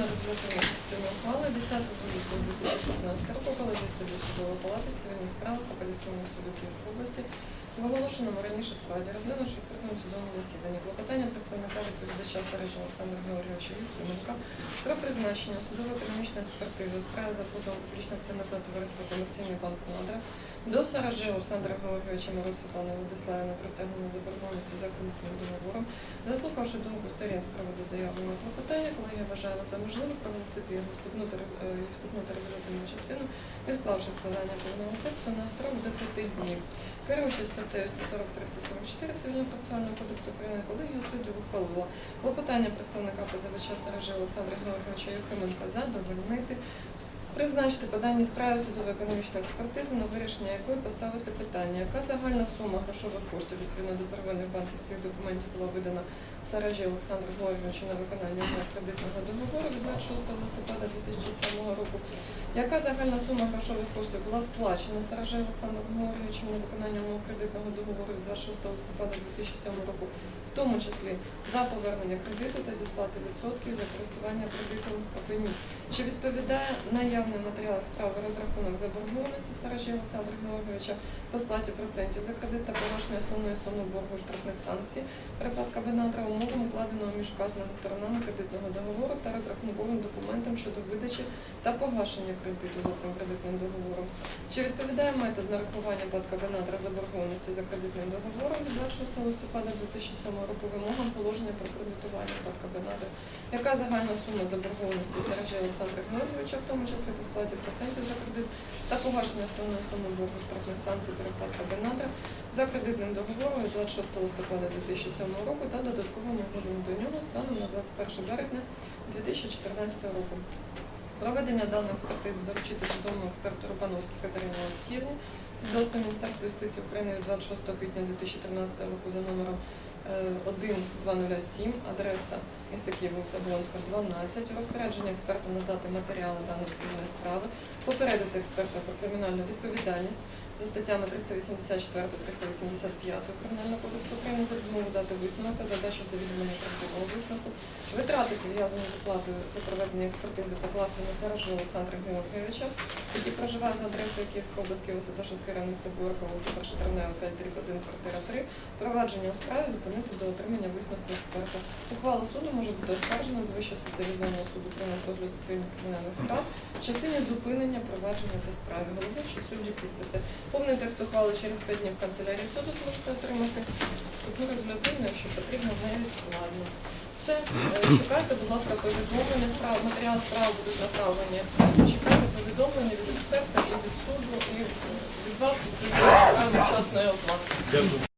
Відповідно результативної частини ухвали 10 лютого 2016 року колегії суддів судової палати цивільних справ апеляційного суду Київської області в оголошеному раніше складі, розглянувши відкритому судовому засіданні клопотання представника відповідача Сарежа Олександра Георгійовича Єфименка про призначення судово-економічної експертизи у справі за позовом публічного акціонерного товариства «Комерційний банк Надра» до Саража Олександра Георгійовича Миру Світлани Владиславівни про стягнення заборгованості за кредитним договором, заслухавши думку сторін з приводу заявленого клопотання, коли я вважала за можливе проголосити його вступну та е, частину, відклавши складання повного тексту на строк до п'яти днів. Керуючи статтею 143-144 Цивільного процесуального кодексу України, колегія суддів ухвалила клопотання представника позивача Саража Олександра Георгійовича Юхименка задовольнити, призначити по даній справі судово-економічну експертизу, на вирішення якої поставити питання, яка загальна сума грошових коштів відповідно до первинних банківських документів була видана Саражі Олександру Георгійовичу на виконання кредитного договору від 26 листопада 2007 року, яка загальна сума грошових коштів була сплачена Саражі Олександром Георгійовичем на виконання кредитного договору від 26 листопада 2007 року, в тому числі за повернення кредиту та зі сплати відсотків за користування кредитом в. Чи відповідає наявний матеріал справи розрахунок заборгованості Саражі Олександра Георгійовича по сплаті процентів за кредит та погашення основної суми боргу штрафних санкцій припадка Бенатра умовам, укладеного між вказаними сторонами кредитного договору та розрахунковим документом щодо видачі та погашення кредиту за цим кредитним договором? Чи відповідає метод нарахування падка Бенатра заборгованості за кредитним договором від 26 листопада 2007 року вимогам положення про кредитування падка Бенатра? Яка загальна сума заборгованості Саражі Олександра Георгійовича, в тому числі по сплаті процентів за кредит та погашення основної суми боргу штрафних санкцій пересадка Бенатра за кредитним договором від 26 листопада 2007 року та додатковим угодом до нього станом на 21 березня 2014 року. Проведення даної експертизи доручити судовому експерту Рупановській Катерині Олексіївні, свідоцтво Міністерства юстиції України від 26 квітня 2013 року за номером 1207, адреса міста Київ, вулиця Болонська, 12, розпорядження експерта надати матеріали даної цивільної справи, попередити експерта про кримінальну відповідальність за статтями 384-385 Кримінального кодексу України за відмову дати висновок та задачу завідомлення правдивого висновку, витрати пов'язані з оплатою за проведення експертизи покласти на Саражу Олександра Георгійовича, який проживає за адресою Київської області Києво-Святошинський район міста Бурка, вулиця 1 Травнева, 5 квартира 3, провадження у справі зупинити до отримання висновку експерта. Ухвала суду може бути оскаржена до Вищого спеціалізованого суду України з розгляду цивільних кримінальних справ в частині зупинення провадження та справи. Головуючі судді підписи. Повний текст ухвали через 5 днів в канцелярії суду зможете отримати. Вступну резолютивну, якщо потрібно, невідкладно. Все, Е, чекайте, будь ласка, повідомлення справ, матеріал справи будуть направлені експерту. Чекайте повідомлення від експерта і від суду, і від вас, і чекаємо вчасної оплати.